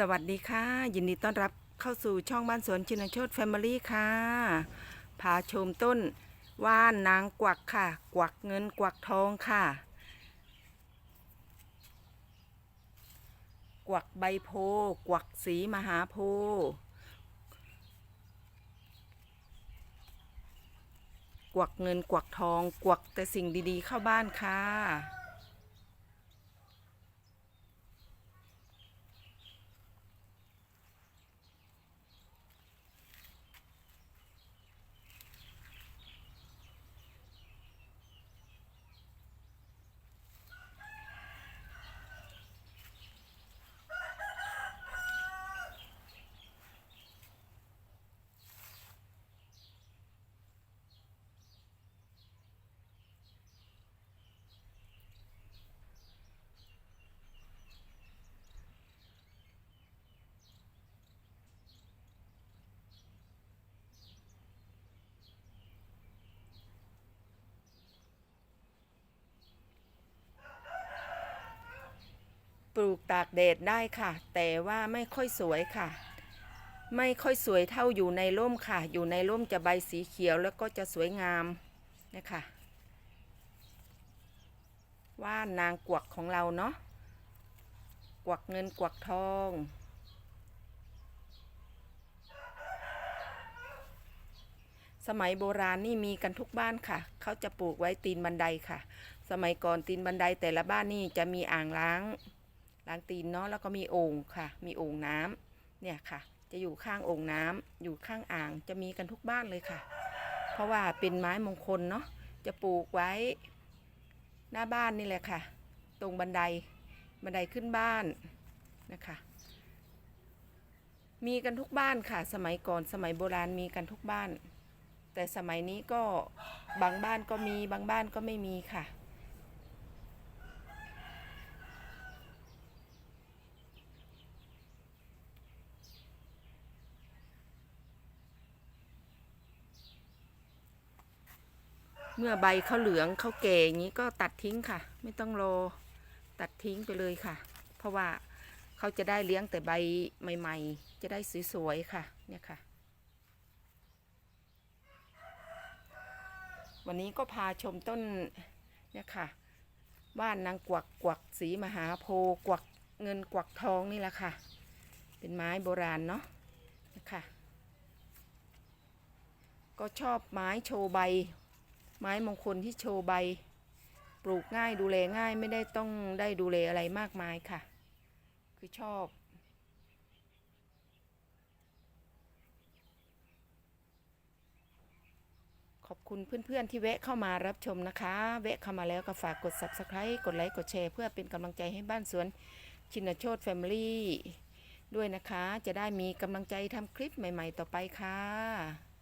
สวัสดีค่ะ ยินดีต้อนรับเข้าสู่ช่องบ้านสวนชินโชตแฟมิลี่ค่ะพาชมต้นว่านนางกวักค่ะ กวักเงินกวักทองค่ะ กวักใบโพ กวักสีมหาโพ กวักเงินกวักทอง กวักแต่สิ่งดีๆเข้าบ้านค่ะ ปลูกตากแดดได้ค่ะ แต่ว่าไม่ค่อยสวยค่ะ ไม่ค่อยสวยเท่าอยู่ในร่มค่ะ อยู่ในร่มจะใบสีเขียวแล้วก็จะสวยงามนะคะว่านนางกวักของเราเนาะกวักเงินกวักทองสมัยโบราณนี่มีกันทุกบ้านค่ะ เขาจะปลูกไว้ตีนบันไดค่ะ สมัยก่อนตีนบันไดแต่ละบ้านนี่จะมีอ่างล้าง ล้างตีนเนาะแล้วก็มีโอ่งค่ะ มีโอ่งน้ำเนี่ยค่ะ จะอยู่ข้างโอ่งน้ำอยู่ข้างอ่างจะมีกันทุกบ้านเลยค่ะ เพราะว่าเป็นไม้มงคลเนาะจะปลูกไว้หน้าบ้านนี่แหละค่ะ ตรงบันไดบันไดขึ้นบ้านนะคะ มีกันทุกบ้านค่ะ สมัยก่อนสมัยโบราณมีกันทุกบ้าน แต่สมัยนี้ก็บางบ้านก็มีบางบ้านก็ไม่มีค่ะ เมื่อใบเขาเหลืองเขาแก่อย่างนี้ก็ตัดทิ้งค่ะ ไม่ต้องรอตัดทิ้งไปเลยค่ะ เพราะว่าเขาจะได้เลี้ยงแต่ใบใหม่ ๆ จะได้สวยๆค่ะเนี่ยค่ะ วันนี้ก็พาชมต้นเนี่ยค่ะ บ้านนางกวักกวักสีมหาโพกวักเงินกวักทองนี่แหละค่ะ เป็นไม้โบราณเนาะนะคะก็ชอบไม้โชว์ใบ ไม้มงคลที่โชว์ใบ ปลูกง่ายดูแลง่ายไม่ได้ต้องได้ดูแลอะไรมากมายค่ะ คือชอบ ขอบคุณเพื่อนๆที่แวะเข้ามารับชมนะคะ แวะเข้ามาแล้วก็ฝากกด subscribe กดไลค์กดแชร์เพื่อเป็นกำลังใจให้บ้านสวนชินโชตแฟมิลี่ด้วยนะคะ จะได้มีกำลังใจทำคลิปใหม่ ๆ ต่อไปค่ะ